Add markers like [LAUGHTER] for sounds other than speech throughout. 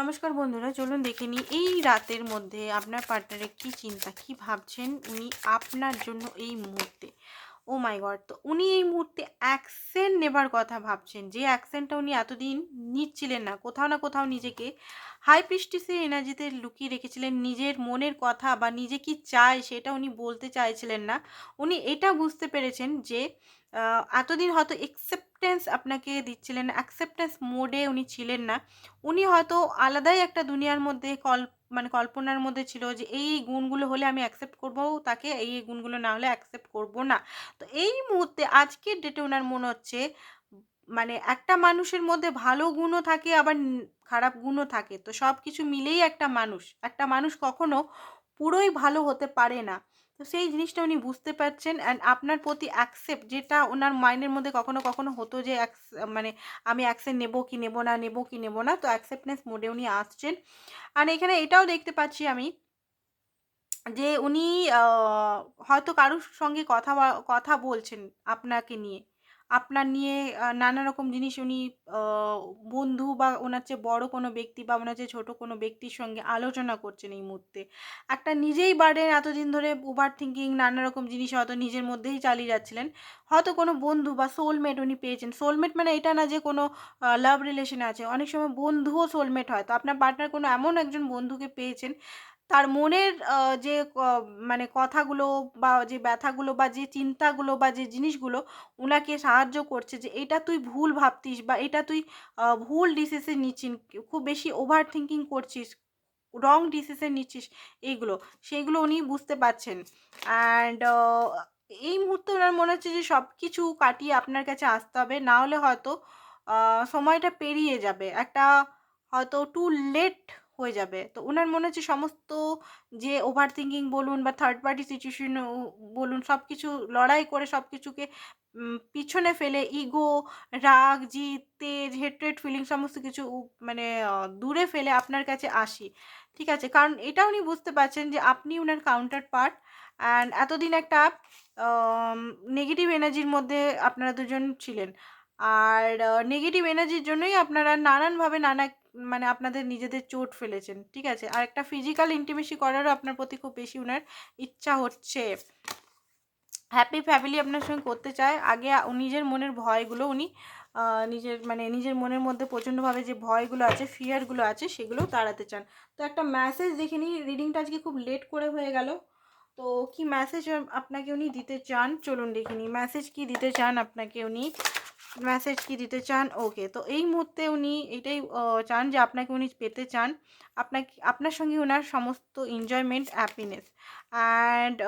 নমস্কার বন্ধুরা, চলুন দেখে নিই এই রাতের মধ্যে আপনার পার্টনারের কি চিন্তা, কি ভাবছেন উনি আপনার জন্য এই মুহূর্তে। ও মাই গড তো উনি এই মুহূর্তে অ্যাকসেন্ট নেবার কথা ভাবছেন। যে অ্যাকসেন্টটা উনি এতদিন নিচ্ছিলেন না। কোথাও না কোথাও নিজেকে হাই প্রিস্টিসের এনার্জিতে লুকিয়ে রেখেছিলেন। নিজের মনের কথা বা নিজে কি চায় সেটা উনি বলতে চাইছিলেন না। উনি এটা বুঝতে পেরেছেন যে এতদিন হয়তো একসেপ্টেন্স আপনাকে দিচ্ছিলেন অ্যাকসেপ্টেন্স মোডে উনি ছিলেন না। উনি হয়তো আলাদাই একটা দুনিয়ার মধ্যে কল মানে কল্পনার মধ্যে ছিল যে, এই গুণগুলো হলে আমি অ্যাকসেপ্ট করব, তাকে এই গুণগুলো না হলে অ্যাকসেপ্ট করব না। তো এই মুহূর্তে আজকের ডেটে ওনার মনে হচ্ছে মানে একটা মানুষের মধ্যে ভালো গুণও থাকে, আবার খারাপ গুণও থাকে। তো সব কিছু মিলেই একটা মানুষ। একটা মানুষ কখনো পুরোই ভালো হতে পারে না। তো সেই জিনিসটা উনি বুঝতে পারছেন অ্যান্ড আপনার প্রতি অ্যাকসেপ্ট যেটা ওনার মাইন্ডের মধ্যে কখনো কখনো হতো যে মানে আমি অ্যাকসেপ্ট নেব কি নেব না, নেব কি নেব না, তো অ্যাকসেপ্টনেস মোডে উনি আসছেন। আর এখানে এটাও দেখতে পাচ্ছি আমি যে উনি হয়তো কারোর সঙ্গে কথা কথা বলছেন আপনাকে নিয়ে। আপনার নিয়ে নানা রকম জিনিস উনি বন্ধু বা ওনার চেয়ে বড় কোনো ব্যক্তি বা ওনার চেয়ে ছোটো কোনো ব্যক্তির সঙ্গে আলোচনা করছেন এই মুহূর্তে। একটা নিজেই বার্ডেন এতদিন ধরে ওভার থিঙ্কিং নানা রকম জিনিস হয়তো নিজের মধ্যেই চালিয়ে যাচ্ছিলেন। হয়তো কোনো বন্ধু বা সোলমেট উনি পেয়েছেন। সোলমেট মানে এটা না যে কোনো লাভ রিলেশনে আছে। অনেক সময় বন্ধুও সোলমেট হয়। তো আপনার পার্টনার কোনো এমন একজন বন্ধুকে পেয়েছেন তার মনের যে মানে কথাগুলো বা যে ব্যথাগুলো বা যে চিন্তাগুলো বা যে জিনিসগুলো ওনাকে সাহায্য করছে যে এটা তুই ভুল ভাবতিস বা এটা তুই ভুল ডিসিশন নিচ্ছিস, খুব বেশি ওভার থিঙ্কিং করছিস রং ডিসিশন নিচ্ছিস, এইগুলো, সেইগুলো উনি বুঝতে পারছেন। অ্যান্ড এই মুহূর্তে ওনার মনে হচ্ছে যে সব কিছু কাটিয়ে আপনার কাছে আসতে হবে, না হলে হয়তো সময়টা পেরিয়ে যাবে। একটা হয়তো টু লেট হয়ে যাবে। তো ওনার মনে হচ্ছে সমস্ত যে ওভার থিঙ্কিং বলুন বা থার্ড পার্টি সিচুয়েশন বলুন সব কিছু লড়াই করে সব কিছুকে পিছনে ফেলে ইগো রাগ, জিদ, তেজ ফিলিং সমস্ত কিছু মানে দূরে ফেলে আপনার কাছে আসি। ঠিক আছে? কারণ এটা উনি বুঝতে পারছেন যে আপনি ওনার কাউন্টার পার্ট অ্যান্ড এতদিন একটা নেগেটিভ এনার্জির মধ্যে আপনারা দুজন ছিলেন। আর নেগেটিভ এনার্জির জন্যই আপনারা নানানভাবে নানা মানে আপনাদের নিজেদের চোট ফেলেছেন, ঠিক আছে? আর একটা ফিজিক্যাল ইন্টিমেসি করারও আপনার প্রতি খুব বেশি ওনার ইচ্ছা হচ্ছে। হ্যাপি ফ্যামিলি আপনার সঙ্গে করতে চায়। আগে নিজের মনের ভয়গুলো উনি নিজের মানে নিজের মনের মধ্যে প্রচণ্ডভাবে যে ভয়গুলো আছে ফিয়ারগুলো আছে সেগুলো তাড়াতে চান। তো একটা মেসেজ দেখে নিই রিডিংটা আজকে খুব লেট করে হয়ে গেল। তো কি মেসেজ আপনাকে উনি দিতে চান? চলুন দেখে নিই। মেসেজ কি দিতে চান আপনাকে উনি? মেসেজ কি দিতে চান? ওকে তো এই মুহূর্তে উনি এটাই চান যে আপনাকে উনি পেতে চান। আপনাকে, আপনার সঙ্গে ওনার সমস্ত এনজয়মেন্ট হ্যাপিনেস অ্যান্ড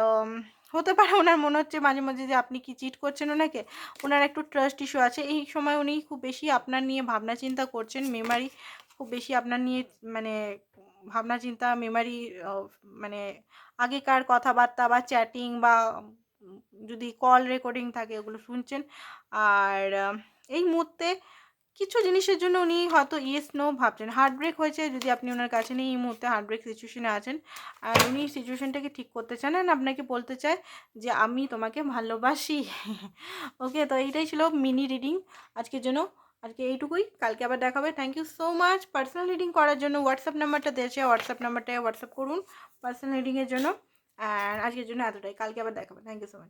হতে পারে ওনার মনে হচ্ছে মাঝে মাঝে যে আপনি কি চিট করছেন ওনাকে, ওনার একটু ট্রাস্ট ইস্যু আছে। এই সময় উনি খুব বেশি আপনার নিয়ে ভাবনা চিন্তা করছেন মেমারি খুব বেশি আপনার নিয়ে মানে ভাবনা চিন্তা মেমারি মানে আগেকার কথাবার্তা বা চ্যাটিং বা যদি কল রেকর্ডিং থাকে ওগুলো শুনছেন। আর এই মুহূর্তে কিছু জিনিসের জন্য উনি হয়তো ইয়েস নো ভাবছেন। হার্ট ব্রেক হয়েছে যদি আপনি ওনার কাছে নেই এই মুহূর্তে হার্ট ব্রেক সিচুয়েশনে আছেন। আর উনি সিচুয়েশনটাকে ঠিক করতে চান আর আপনাকে বলতে চায় যে, আমি তোমাকে ভালোবাসি। [LAUGHS] ওকে তো এইটাই ছিল মিনি রিডিং আজকের জন্য। আজকে এইটুকুই। কালকে আবার দেখাবে thank you so much personal reading করার জন্য হোয়াটসঅ্যাপ নাম্বারটা দিয়েছে হোয়াটসঅ্যাপ নাম্বারটায় হোয়াটসঅ্যাপ করুন। পার্সোনাল রিডিংয়ের জন্য। অ্যান্ড আজকের জন্য এতটাই। কালকে আবার দেখাবো। Thank you so much